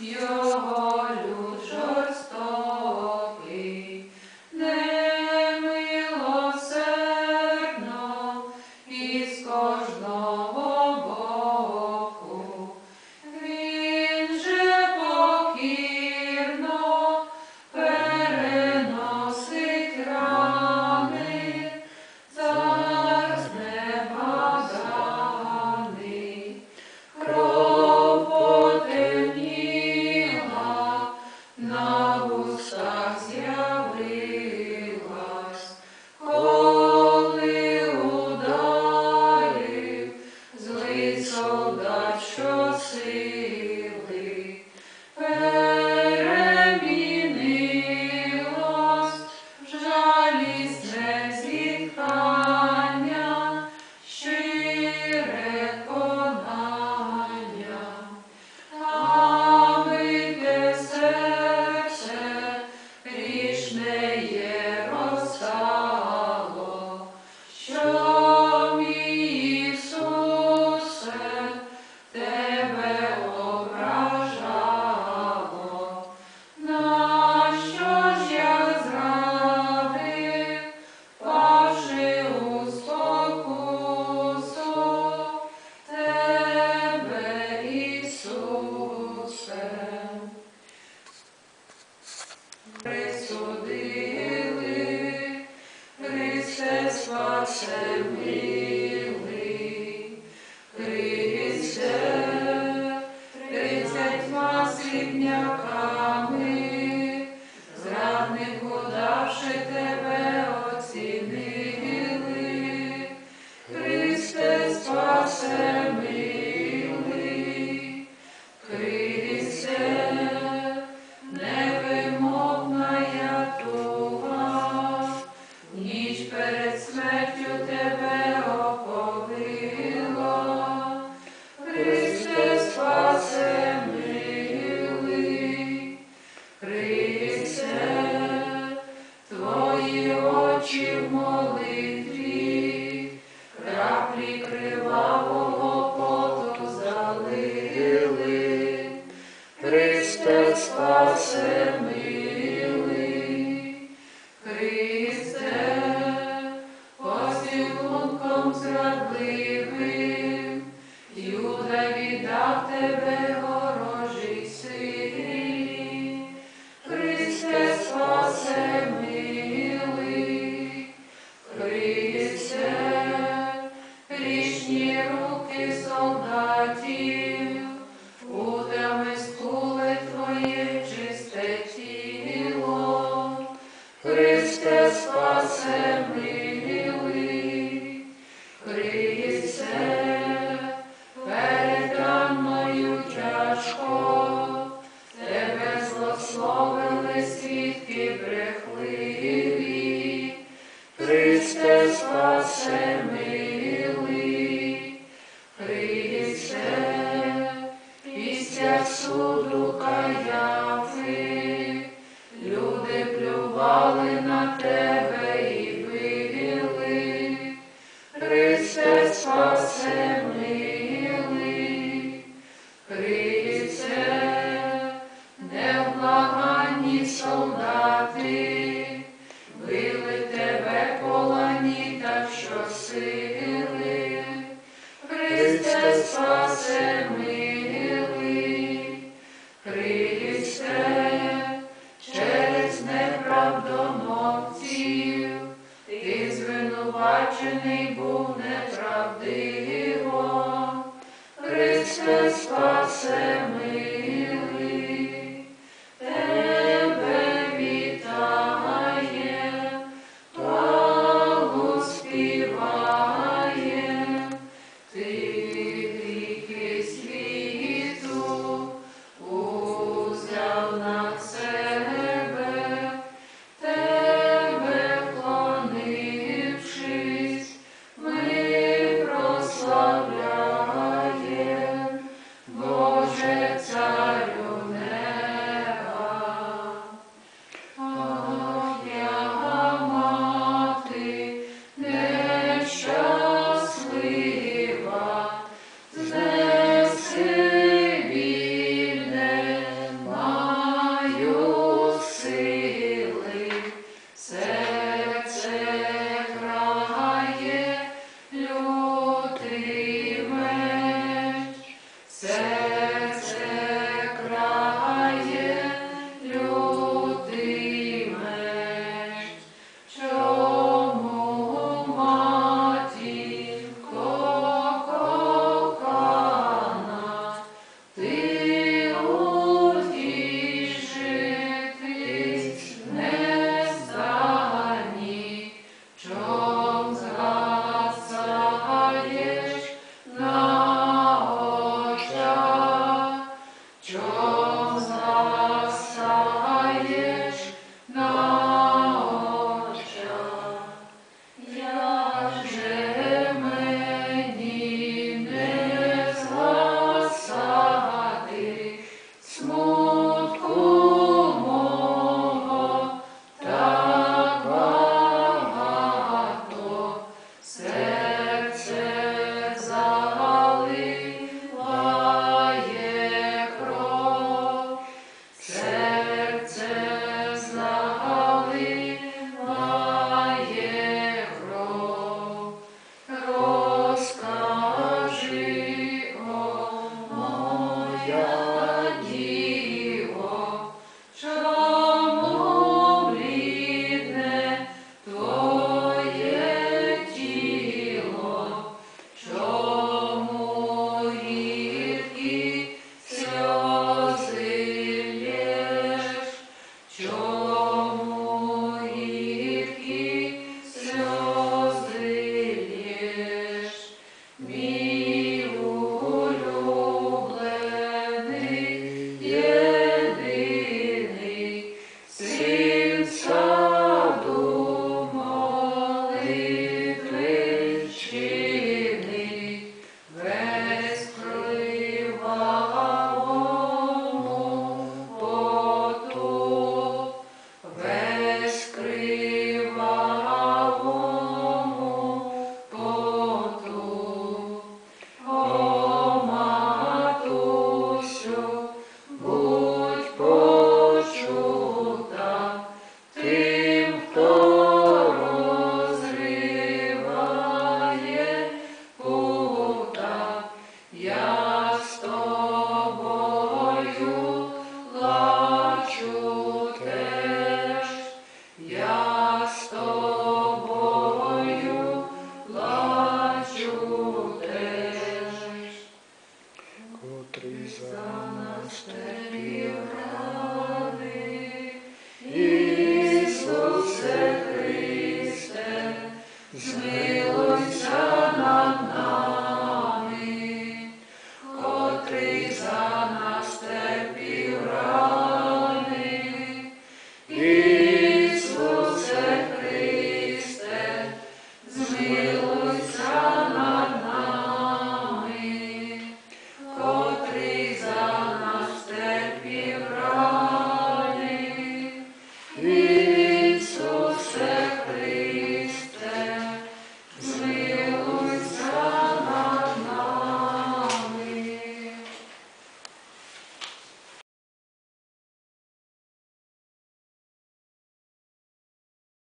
Your Lord. Amen. віддав тебе, ворожий син. спасе милий, через неправдомовців, ти звинувачений був неправдиво, Христе спасе.